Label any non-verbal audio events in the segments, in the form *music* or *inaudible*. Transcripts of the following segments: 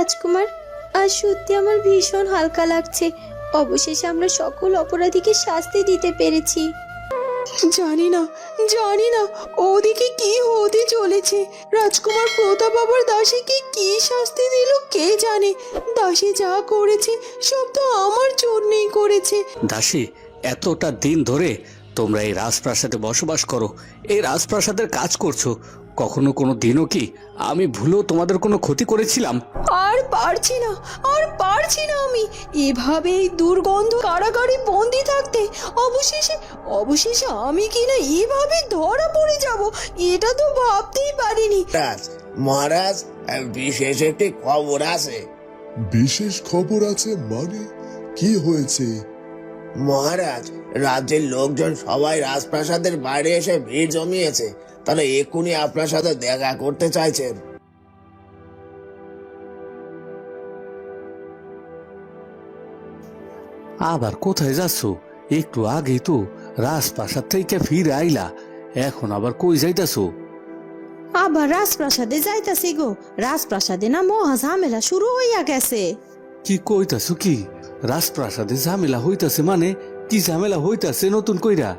রাজকুমার আজ সত্যি আমার ভীষণ হালকা লাগছে। অবশেষে আমরা সকল অপরাধীকে শাস্তি দিতে পেরেছি। জানি না জানি না ওদিকে কি হতে চলেছে? রাজকুমার প্রতাপ আবার দাসীকে কি শাস্তি দিল কে জানে? দাসী যা করেছে সব তো আমার জন্যই করেছে। দাসী এতটা দিন ধরে তোমরা এই রাজপ্রাসাদে বসবাস করো এই রাজপ্রাসাদের কাজ করছ কখনো কোনো দিনও কি আমি ভুলেও তোমাদের কোনো ক্ষতি করেছিলাম? আর পারছি না আর পারছি না আমি। এভাবে এই দুর্গন্ধ কারাগারে বন্দি থাকতে অবশেষে অবশেষে আমি কি না এভাবে ধরা পড়ে যাব এটা তো ভাবতেই পারিনি। মহারাজ মহারাজ বিশেষ একটি খবর আছে। বিশেষ খবর আছে মানে কি হয়েছে? মহারাজ রাজ্যের লোকজন সবাই রাজপ্রাসাদের বাইরে এসে ভিড় জমিয়েছে। তারা এক্ষুনি আপনার সাথে দেখা করতে চাইছেন। আবার কোথায় যাচ্ছ? একটু আগেই তো রাজপ্রাসাদ থেকে ফিরে আইলা এখন আবার কই যাইতাছো? আবার রাজপ্রাসাদে যাইতাছি গো। রাজপ্রাসাদে না মহা ঝামেলা শুরু হইয়া গেছে। কি কইতাছো কি? রাজপ্রাসাদে ঝামেলা হইতাছে মানে? কি ঝামেলা হইতাছে নতুন কইরা?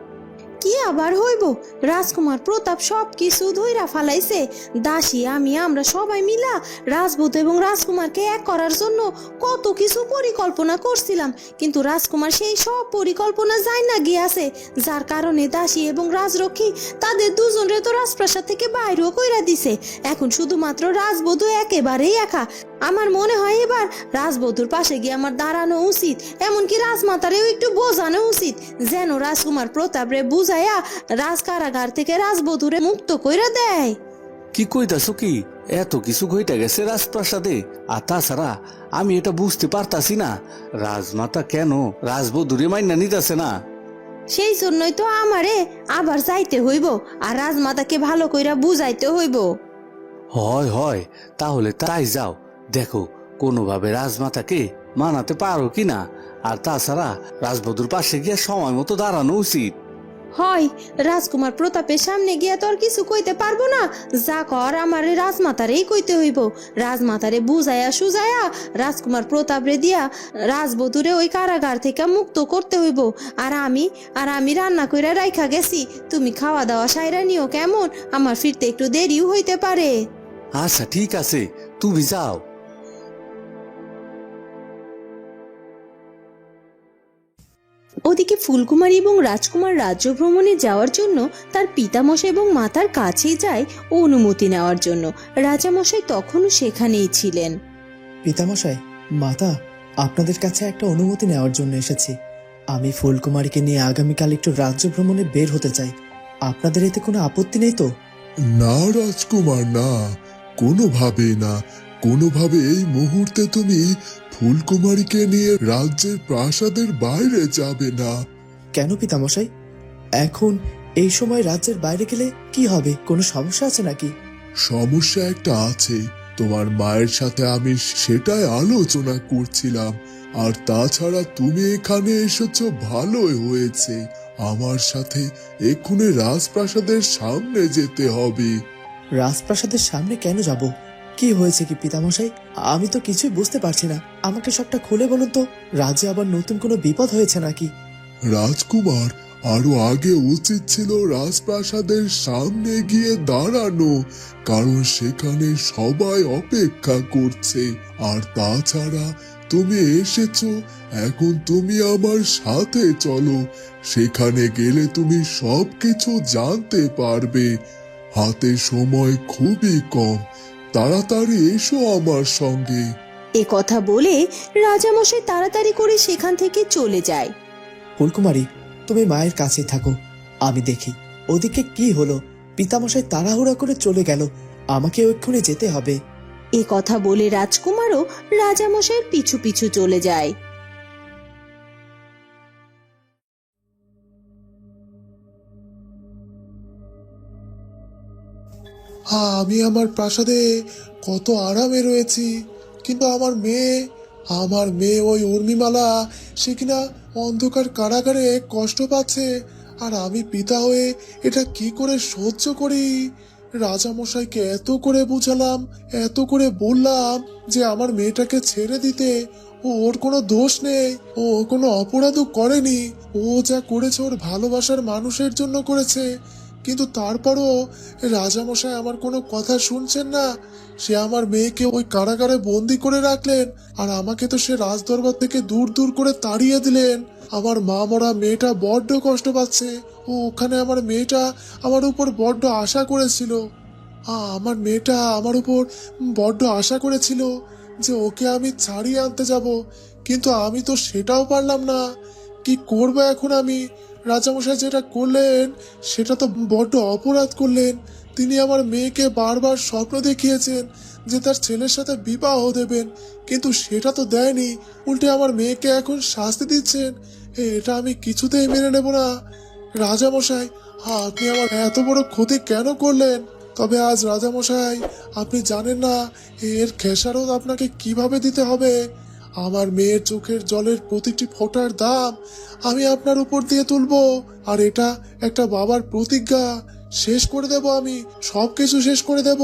আবার হইব। রাজকুমার প্রতাপ সব কিছু ধইরা ফালাইছে। দাসী, আমি, আমরা সবাই মিলা রাজপুত এবং রাজকুমারকে এক করার জন্য কত কিছু পরিকল্পনা করছিলাম। কিন্তু রাজকুমার সেই সব পরিকল্পনা যায় না গিয়াছে। যার কারণে দাসী এবং রাজরক্ষী তাদের দুজনরে তো রাজপ্রাসাদ থেকে বাইরেও কইরা দিছে। এখন শুধুমাত্র রাজবধূ একেবারেই একা। আমার মনে হয় এবার রাজবধূর পাশে গিয়ে আমার দাঁড়ানো উচিত। এমনকি রাজমাতারেও একটু বোঝানো উচিত। যেন রাজকুমার প্রতাপ রে বুঝাইয়া রাজ কারাগার থেকে রাজবধূরে মুক্ত কইরা দেয়। কি কইতাছো কি? এত কিছু ঘইটা গেছে রাজপ্রাসাদে। আর তাছাড়া আমি এটা বুঝতে পারতাছি না। রাজমাতা কেন রাজবধূরে মাইনা নিতেছে না? সেই জন্যই তো আমারে আবার যাইতে হইব আর রাজমাতাকে ভালো কইরা বুঝাইতে হইব। হয় হয় তাহলে তাই যাও। দেখো কোনোভাবে রাজমাতাকে মানাতে পারো কিনা আর তাছাড়া রাজবধূর পাশে গিয়ে সময় মতো দাঁড়ানো উচিত। হয় রাজকুমার প্রতাপের সামনে গিয়া তো আর কিছু কইতে পারব না। যা কর আমারে রাজমাতারেই কইতে হইব। রাজমাতারে বুঝাইয়া সুজাইয়া রাজকুমার প্রতাপ রে দিয়া রাজবধূরে ওই কারাগার থেকে মুক্ত করতে হইব। আর আমি আর আমি রান্না কইরা রাইখা গেছি। তুমি খাওয়া দাওয়া সাইরা নিও কেমন? আমার ফিরতে একটু দেরিও হইতে পারে। আচ্ছা ঠিক আছে। তুমি যাও। ওদিকে ফুলকুমারী এবং রাজকুমার রাজ্য ভ্রমণে যাওয়ার জন্য তার পিতামশাই এবং মাতার কাছেই যায় অনুমতি নেওয়ার জন্য। রাজামশাই তখনও সেখানেই ছিলেন। পিতামশাই মাতা আপনাদের কাছে একটা অনুমতি নেওয়ার জন্য এসেছি। আমি ফুলকুমারীকে নিয়ে আগামীকাল একটু রাজ্য ভ্রমণে বের হতে চাই। আপনাদের এতে কোনো আপত্তি নেই তো? না রাজকুমার না। কোনোভাবে না। কোনোভাবে এই মুহূর্তে তুমি ফুলকুমারীকে নিয়ে রাজ্যের প্রাসাদের বাইরে যাবে না। কেন পিতামশাই? এখন এই সময় রাজ্যের বাইরে গেলে কি হবে? কোনো সমস্যা আছে নাকি? সমস্যা একটা আছে। তোমার মায়ের সাথে আমি সেটাই আলোচনা করছিলাম। আর তাছাড়া তুমি এখানে এসেছ ভালোই হয়েছে। আমার সাথে এক্ষুনি রাজপ্রাসাদের সামনে যেতে হবে। রাজপ্রাসাদের সামনে কেন যাব? কি হয়েছে কি, পিতামশাই? আমি তো কিছুই বুঝতে পারছি না। আমাকে সবটা খুলে বলুন তো, রাজ্যে আবার নতুন কোনো বিপদ হয়েছে নাকি? রাজকুমার, আরও আগে উচিত ছিল রাজপ্রাসাদের সামনে গিয়ে দাঁড়ানো, কারণ সেখানে সবাই অপেক্ষা করছে। আর তাছাড়া তুমি এসেছ, এখন তুমি আমার সাথে চলো। সেখানে গেলে তুমি সবকিছু জানতে পারবে। হাতে সময় খুবই কম তাড়াতাড়ি এসো আমার সঙ্গে। এ কথা বলে রাজামশাই তাড়াতাড়ি করে সেখান থেকে চলে যায়। ফুলকুমারী তুমি মায়ের কাছে থাকো আমি দেখি। ওদিকে কি হলো? পিতামশাই তাড়াহুড়া করে চলে গেল আমাকে এক্ষুনি যেতে হবে। এ কথা বলে রাজকুমারও রাজামশাইয়ের পিছু পিছু চলে যায়। আমি আমার প্রাসাদে কত আরামে রয়েছি। কিন্তু আমার মেয়ে আমার মেয়ে ওই উর্মিমালা, সে কিনা অন্ধকার কারাগারে কষ্ট পাচ্ছে। আর আমি পিতা হয়ে এটা কি করে সহ্য করি? রাজামশাইকে এত করে বুঝালাম, এত করে বললাম যে আমার মেয়েটাকে ছেড়ে দিতে। ও ওর কোনো দোষ নেই, ও কোনো অপরাধও করেনি। ও যা করেছে ওর ভালোবাসার মানুষের জন্য করেছে। কিন্তু তারপরও রাজামশাই আমার কোনো কথা শুনছেন না। সে আমার মেয়েকে ওই কারাগারে বন্দি করে রাখলেন আর আমাকে তো সে রাজদরবার থেকে দূর দূর করে তাড়িয়ে দিলেন। আমার মা মরা মেয়েটা বড্ড কষ্ট পাচ্ছে। ও, ওখানে আমার মেয়েটা আমার উপর বড্ড আশা করেছিল। আমার মেয়েটা আমার উপর বড্ড আশা করেছিল যে ওকে আমি ছাড়িয়ে আনতে যাব। কিন্তু আমি তো সেটাও পারলাম না। কি করব এখন আমি? রাজামশাই যেটা করলেন, সেটা তো বড্ড অপরাধ করলেন। তিনি আমার মেয়েকে বারবার স্বপ্ন দেখিয়েছেন যে তার ছেলের সাথে বিবাহ দেবেন, কিন্তু সেটা তো দেয়নি। উল্টে আমার মেয়েকে এখন শাস্তি দিচ্ছেন, এটা আমি কিছুতেই মেনে নেব না। রাজামশাই, আপনি আমার এত বড় ক্ষতি কেন করলেন? তবে আজ রাজামশাই, আপনি জানেন না, এর খেসারত আপনাকে কীভাবে দিতে হবে? আমার মেয়ের চোখের জলের প্রতিটি ফোঁটার দাম আমি আপনার উপর দিয়ে তুলবো। আর এটা একটা বাবার প্রতিজ্ঞা। শেষ করে দেব আমি। সব কিছু শেষ করে দেব।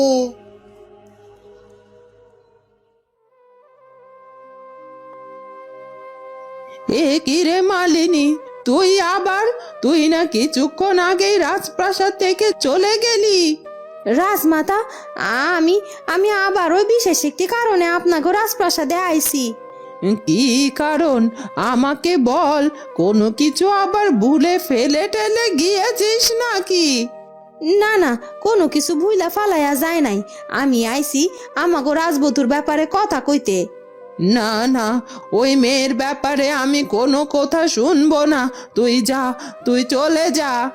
এ কি রে মালিনী? তুই আবার? তুই না কিছুক্ষণ আগেই রাজপ্রাসাদ থেকে চলে গেলি? রাজমাতা আমি আমি আবার ওই বিশেষ একটি কারণে আপনাকে রাজপ্রাসাদে আইছি। কি কারণ? আমাকে বল কোনো কিছু আবার ভুলে ফেলে টেলে গিয়েছিস নাকি? না না কোনো কিছু ভুইলা ফালাইয়া যায় নাই। আমি আইছি আমাগো রাজবধূর ব্যাপারে কথা কইতে। না না ওই মেয়ের ব্যাপারে আমি কোনো কথা শুনব না। তুই যা তুই চলে যা।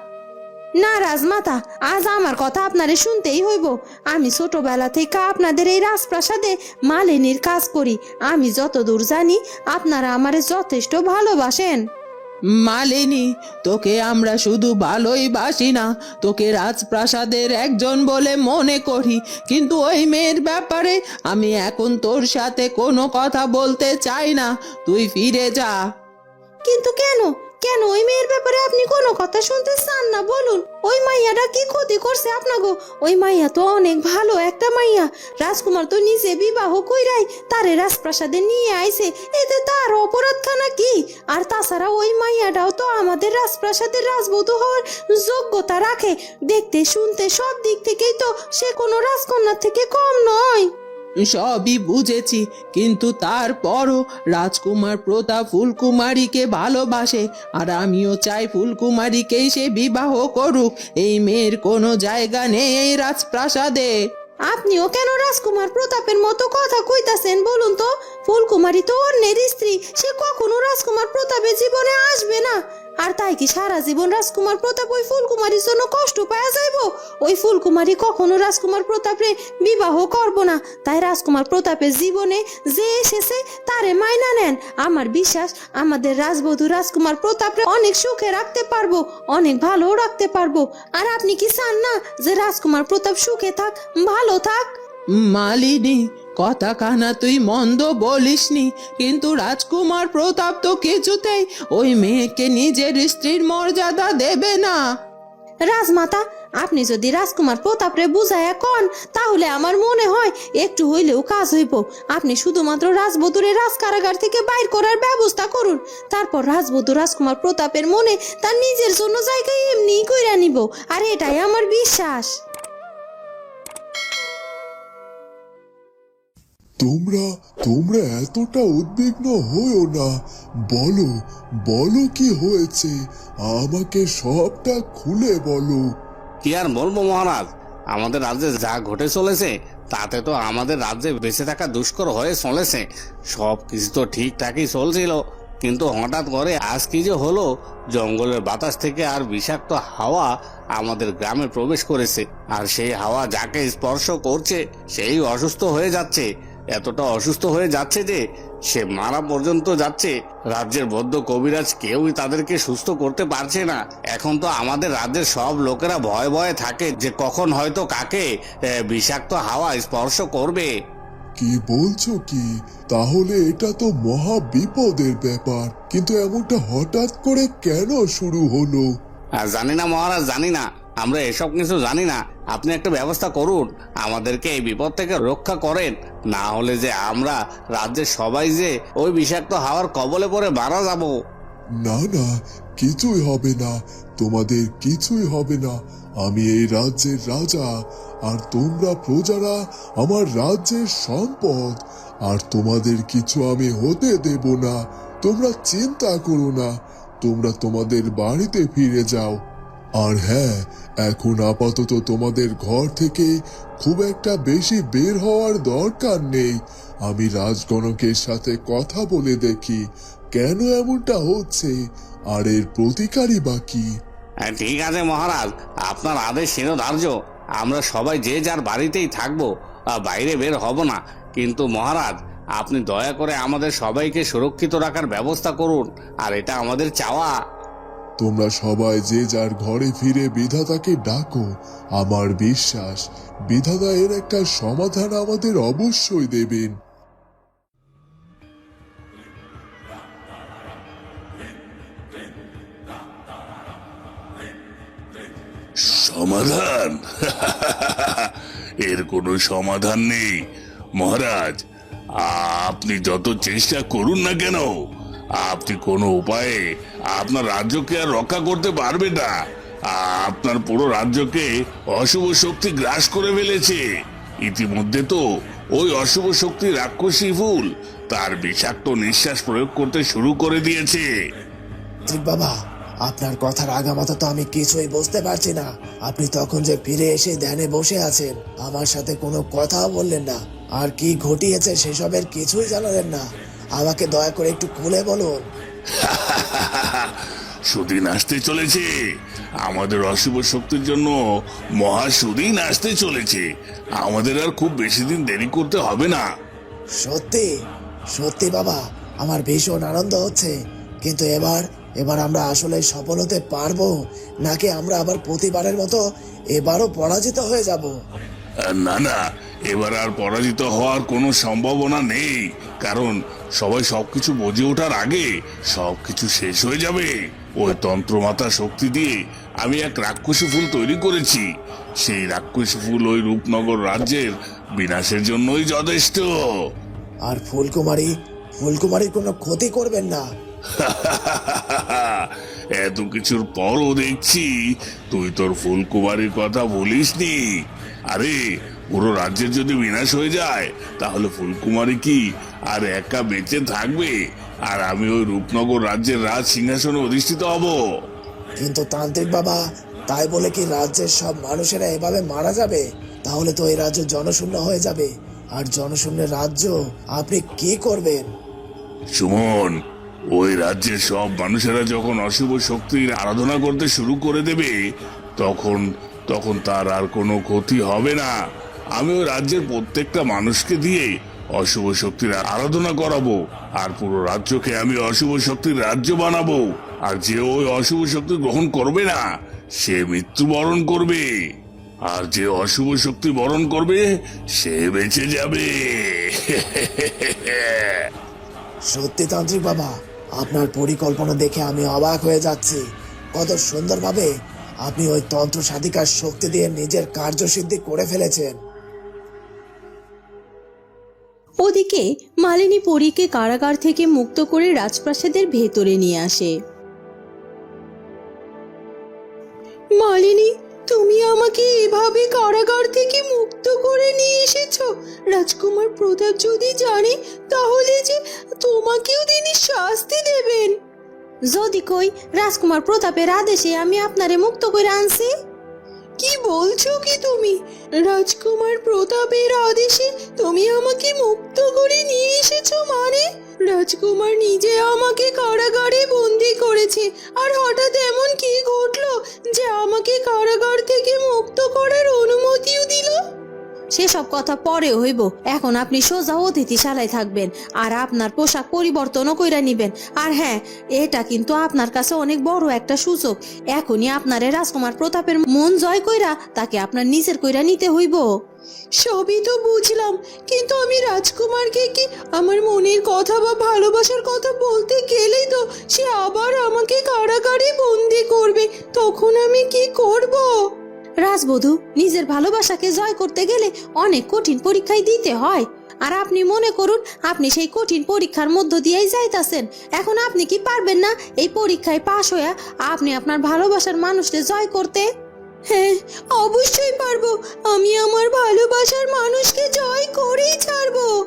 না রাজমাতা আজ আমার কথা আপনারে শুনতেই হইব। আমি ছোটবেলা থেকে আপনাদের এই রাজপ্রাসাদে মালিনীর কাজ করি। আমি যতদূর জানি আপনারা আমারে যথেষ্ট ভালোবাসেন। মালিনী তোকে আমরা শুধু ভালোই বাসি না তোকে রাজপ্রাসাদের একজন বলে মনে করি। কিন্তু ওই মেয়ের ব্যাপারে আমি এখন তোর সাথে কোনো কথা বলতে চাই না। তুই ফিরে যা। কিন্তু কেন? কেন ওই মেয়ের ব্যাপারে আপনি কোনো কথা শুনতে চান না? বলুন, ওই মাইয়াটা কি ক্ষতি করছে আপনাগো? ওই মাইয়া তো অনেক ভালো একটা মাইয়া। রাজকুমার তো নিজে বিবাহ কইরাই তারে রাজপ্রাসাদে নিয়ে আইছে। এতে তার অপরাধখানা কি? আর তাছাড়া ওই মাইয়াটাও তো আমাদের রাজপ্রাসাদের রাজবধূ হওয়ার যোগ্যতা রাখে। দেখতে, শুনতে সব দিক থেকেই তো সে কোনো রাজকন্যার থেকে কম নয়। সবই বুঝেছি, কিন্তু তারপরও রাজকুমার প্রতাপ ফুলকুমারীকে ভালোবাসে, আর আমিও চাই ফুলকুমারীকেই সে বিবাহ করুক। এই মেয়ের কোনো জায়গা নেই এই রাজপ্রাসাদে। আপনিও কেন রাজকুমার প্রতাপের মতো কথা কইতাছেন বলুন তো? ফুলকুমারী তো অন্যের স্ত্রী, সে কখনো রাজকুমার প্রতাপের জীবনে আসবে না। আর তাই কি সারা জীবন রাজকুমার প্রতাপ ওই ফুলকুমারীর জন্য কষ্ট পাওয়া যাইব? ওই ফুলকুমারী কখনো রাজকুমার প্রতাপে বিবাহ করব না। তাই রাজকুমার প্রতাপের জীবনে যে এসেছে, তারে মাইনা নেন। আমার বিশ্বাস, আমাদের রাজবধূ রাজকুমার প্রতাপরে অনেক সুখে রাখতে পারব, অনেক ভালো রাখতে পারব। আর আপনি কি চান না যে রাজকুমার প্রতাপ সুখে থাক, ভালো থাক? মালিনী কথা কানা তুই মন্দ বলিসনি, কিন্তু রাজকুমার প্রতাপ তো কিছুতেই ওই মেয়েকে নিজের স্ত্রীর মর্যাদা দেবে না। রাজমাতা, আপনি যদি রাজকুমার প্রতাপরে বুঝাইয়া কন, তাহলে আমার মনে হয় একটু হইলেও কাজ হইব। আপনি শুধুমাত্র রাজবধূরে রাজকারাগার থেকে বাইর করার ব্যবস্থা করুন। তারপর রাজবধূ রাজকুমার প্রতাপের মনে তার নিজের জন্য জায়গায় এমনিই কইরা নিব, আর এটাই আমার বিশ্বাস। তোমরা তোমরা এতটা উদ্বিগ্ন হয়েও না। বলো বলো কি হয়েছে? আমাকে সবটা খুলে বলো। কি আর বলব মহারাজ? আমাদের রাজ্যে যা ঘটে চলেছে, তাতে তো আমাদের রাজ্যে বেঁচে থাকা দুষ্কর হয়ে চলেছে। সব কিছু তো ঠিকঠাকই চলছিল, কিন্তু হঠাৎ করে আজ কি যে হলো? জঙ্গলের বাতাস থেকে আর বিষাক্ত হাওয়া আমাদের গ্রামে প্রবেশ করেছে, আর সেই হাওয়া যাকে স্পর্শ করছে, সেই অসুস্থ হয়ে যাচ্ছে। এতটা অসুস্থ হয়ে যাচ্ছে যে সে মারা পর্যন্ত যাচ্ছে রাজ্যের বৌদ্ধ কবিরাজ কেউই তাদেরকে সুস্থ করতে পারছে না। এখন তো আমাদের রাজ্যের সব লোকেরা ভয়ে ভয়ে থাকে যে কখন হয়তো কাকে বিষাক্ত হাওয়া স্পর্শ করবে। কি বলছো কি? তাহলে এটা তো মহা বিপদের ব্যাপার। কিন্তু এমনটা হঠাৎ করে কেন শুরু হলো? আর জানি না মহারাজ জানি না। আমরা এসব কিছু জানি না। আপনি একটা ব্যবস্থা করুন, আমাদেরকে এই বিপদ থেকে রক্ষা করেন। না হলে যে আমরা রাজ্যের সবাই যে ওই বিষাক্ত হাওয়ার কবলে পড়ে মারা যাব। না না, কিছুই হবে না। তোমাদের কিছুই হবে না। আমি এই রাজ্যের রাজা, আর তোমরা প্রজারা আমার রাজ্যের সম্পদ। আর তোমাদের কিছু আমি হতে দেব না। তোমরা চিন্তা করো না। তোমরা তোমাদের বাড়িতে ফিরে যাও। আর হ্যাঁ এখন আপাতত তোমাদের ঘর থেকে খুব একটা বেশি বের হওয়ার দরকার নেই। আমি রাজগণকের সাথে কথা বলে দেখি, কেন এমনটা হচ্ছে, আর এর প্রতিকারই বা কি? ঠিক আছে মহারাজ, আপনার আদেশ শিরোধার্য আমরা সবাই যে যার বাড়িতেই থাকব বাইরে বের হব না। কিন্তু মহারাজ, আপনি দয়া করে আমাদের সবাইকে সুরক্ষিত রাখার ব্যবস্থা করুন, আর এটা আমাদের চাওয়া। তোমরা সবাই যে যার ঘরে ফিরে বিধাতাকে ডাকো, আমার বিশ্বাস বিধাতা এর একটা সমাধান আমাদের অবশ্যই দেবেন। সমাধান? এর কোনো সমাধান নেই। মহারাজ, আপনি যত চেষ্টা করুন না কেন আপনি কোনো উপায়ে আপনার রাজ্যকে আর রক্ষা করতে পারবেন না। আপনার পুরো রাজ্যকে অশুভ শক্তি গ্রাস করে ফেলেছে। ইতিমধ্যে তো ওই অশুভ শক্তি রাক্ষসী ফুল তার বিষাক্ত নিঃশ্বাস প্রয়োগ করতে শুরু করে দিয়েছে। বাবা, আপনার কথার আগামাতা তো আমি কিছুই বুঝতে পারছি না। আপনি তখন যে ফিরে এসে ধ্যানে বসে আছেন, আমার সাথে কোনো কথাও বললেন না। আর কি ঘটিয়েছে সেসবের কিছুই জানালেন না। আমাকে দয়া করে একটু খুলে বলুন। *laughs* সুদিন আসতে চলেছে। আমাদের অশুভ শক্তির জন্য মহা সুদিন আসতে চলেছে। আমাদের আর খুব বেশি দিন দেরি করতে হবে না। সত্যি? সত্যি বাবা আমার ভীষণ আনন্দ হচ্ছে। কিন্তু এবার এবার আমরা আসলে সফল হতে পারব? নাকি আমরা আবার প্রতিবারের মতো এবারও পরাজিত হয়ে যাব? না না এবার আর পরাজিত হওয়ার কোনো সম্ভাবনা নেই। কারণ সবাই সবকিছু বুঝে ওঠার আগে সবকিছু শেষ হয়ে যাবে। ওই তন্ত্রমাতা শক্তি দিয়ে আমি এক রাক্ষসী ফুল তৈরি করেছি। সেই রাক্ষসী ফুল ওই রূপনগর রাজ্যের বিনাশের জন্যই যথেষ্ট। আর ফুলকুমারী ফুলকুমারীর কোনো ক্ষতি করবেন না। *laughs* এত কিছুর পরও দেখছি তুই তোর ফুলকুমারীর কথা বলিসনি আরে পুরো রাজ্যের যদি বিনাশ হয়ে যায় তাহলে ফুলকুমারী কি আর একা বেঁচে থাকবে? আর আমি ওই রূপনগর রাজ্যের রাজ সিংহাসনে অধিষ্ঠিত হব। কিন্তু তান্ত্রিক বাবা তাই বলে কি রাজ্যের সব মানুষেরা এভাবে মারা যাবে? তাহলে তো এই রাজ্য জনশূন্য হয়ে যাবে। আর জনশূন্য রাজ্য আপনি কি করবেন? সুমন ওই রাজ্যের সব মানুষেরা যখন অশুভ শক্তির আরাধনা করতে শুরু করে দেবে তখন তখন তার আর কোনো ক্ষতি হবে না। আমি ওই রাজ্যের প্রত্যেকটা মানুষকে দিয়ে অশুভ শক্তির আরাধনা করাবো। আর পুরো রাজ্যকে আমি অশুভ শক্তির রাজ্য বানাবো। আর যে ওই অশুভ শক্তি গ্রহণ করবে না, সে মৃত্যুবরণ করবে। আর যে অশুভ শক্তি বরণ করবে, সে বেঁচে যাবে। সত্যি তান্ত্রিক বাবা, আপনার পরিকল্পনা দেখে আমি অবাক হয়ে যাচ্ছি। কত সুন্দরভাবে আপনি ওই তন্ত্র সাধিকার শক্তি দিয়ে নিজের কার্যসিদ্ধি করে ফেলেছেন। ওদিকে মালিনী পরীকে কারাগার থেকে মুক্ত করে রাজপ্রাসাদের ভেতরে নিয়ে আসে। মালিনী তুমি আমাকে এভাবে কারাগার থেকে মুক্ত করে নিয়ে এসেছ? রাজকুমার প্রতাপ যদি জানে তাহলে যে তোমাকেও তিনি শাস্তি দেবেন। যদি কই রাজকুমার প্রতাপের আদেশে আমি আপনারে মুক্ত করে আনছি। বলছো কি তুমি? রাজকুমার প্রতাপের আদেশে তুমি আমাকে মুক্ত করে নিয়ে এসেছ মানে? রাজকুমার নিজে আমাকে কারাগারে বন্দি করেছে, আর হঠাৎ এমন কি ঘটলো যে আমাকে কারাগার থেকে মুক্ত করার অনুমতিও দিল? সেসব কথা পরে হইব। এখন আপনি সোজা অতিথিশালায় থাকবেন আর আপনার পোশাক পরিবর্তনও কইরা নিবেন। আর হ্যাঁ এটা কিন্তু আপনার কাছে অনেক বড় একটা সুযোগ। এখনই আপনারে রাজকুমার প্রতাপের মন জয় কইরা তাকে আপনার নিজের কইরা নিতে হইব। সবই তো বুঝলাম, কিন্তু আমি রাজকুমারকে কি আমার মনের কথা বা ভালোবাসার কথা বলতে গেলেই তো সে আবার আমাকে কারাগারে বন্দি করবে, তখন আমি কি করব? রাজবধূ, নিজের ভালোবাসাকে জয় করতে গেলে অনেক কঠিন পরীক্ষাই দিতে হয়। আর আপনি মনে করুন, আপনি সেই কঠিন পরীক্ষার মধ্য দিয়েই যাইতাছেন। এখন আপনি কি পারবেন না এই পরীক্ষায় পাশ হইয়া আপনি আপনার ভালোবাসার মানুষকে জয় করতে? হ্যাঁ অবশ্যই পারব। আমি আমার ভালোবাসার মানুষকে জয় করেই ছাড়বো।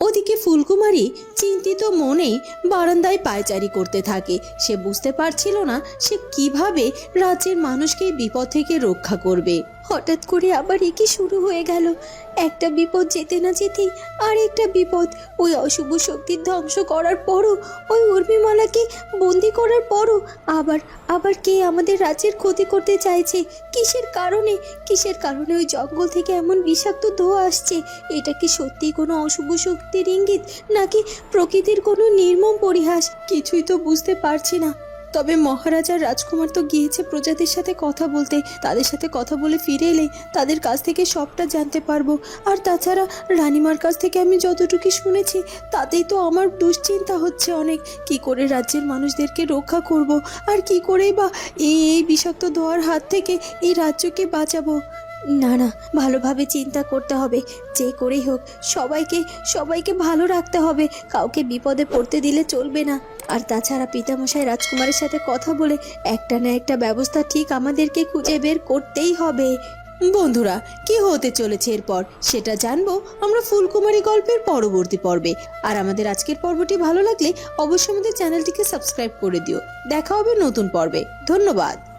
ওদিকে ফুলকুমারী চিন্তিত মনেই বারান্দায় পায়চারি করতে থাকে। সে বুঝতে পারছিল না সে কীভাবে রাজ্যের মানুষকে বিপদ থেকে রক্ষা করবে। হঠাৎ করে আবার একই শুরু হয়ে গেল। একটা বিপদ যেতে না যেতেই আর একটা বিপদ। ওই অশুভ শক্তির ধ্বংস করার পরও, ওই উর্মিমালাকে বন্দি করার পরও আবার আবার কে আমাদের রাজ্যের ক্ষতি করতে চাইছে? কিসের কারণে? কিসের কারণে ওই জঙ্গল থেকে এমন বিষাক্ত ধোঁয়া আসছে? এটা কি সত্যি কোনো অশুভ শক্তির ইঙ্গিত, নাকি প্রকৃতির কোনো নির্মম পরিহাস? কিছুই তো বুঝতে পারছি না। তবে মহারাজার রাজকুমার তো গিয়েছে প্রজাদের সাথে কথা বলতে। তাদের সাথে কথা বলে ফিরে এলে তাদের কাছ থেকে সবটা জানতে পারব। আর তাছাড়া রানিমার কাছ থেকে আমি যতটুকু শুনেছি, তাতেই তো আমার দুশ্চিন্তা হচ্ছে অনেক। কি করে রাজ্যের মানুষদেরকে রক্ষা করব? আর কি করেই বা এই এই বিষাক্ত ধোয়ার হাত থেকে এই রাজ্যকে বাঁচাবো? না না, ভালোভাবে চিন্তা করতে হবে। যে করেই হোক, সবাইকে সবাইকে ভালো রাখতে হবে। কাউকে বিপদে পড়তে দিলে চলবে না। আর তাছাড়া পিতামশাই রাজকুমারের সাথে কথা বলে একটা না একটা ব্যবস্থা ঠিক আমাদেরকে খুঁজে বের করতেই হবে। বন্ধুরা, কি হতে চলেছে এরপর? সেটা জানব আমরা ফুলকুমারী গল্পের পরবর্তী পর্বে। আর আমাদের আজকের পর্বটি ভালো লাগলে অবশ্যই আমাদের চ্যানেলটিকে সাবস্ক্রাইব করে দিও। দেখা হবে নতুন পর্বে। ধন্যবাদ।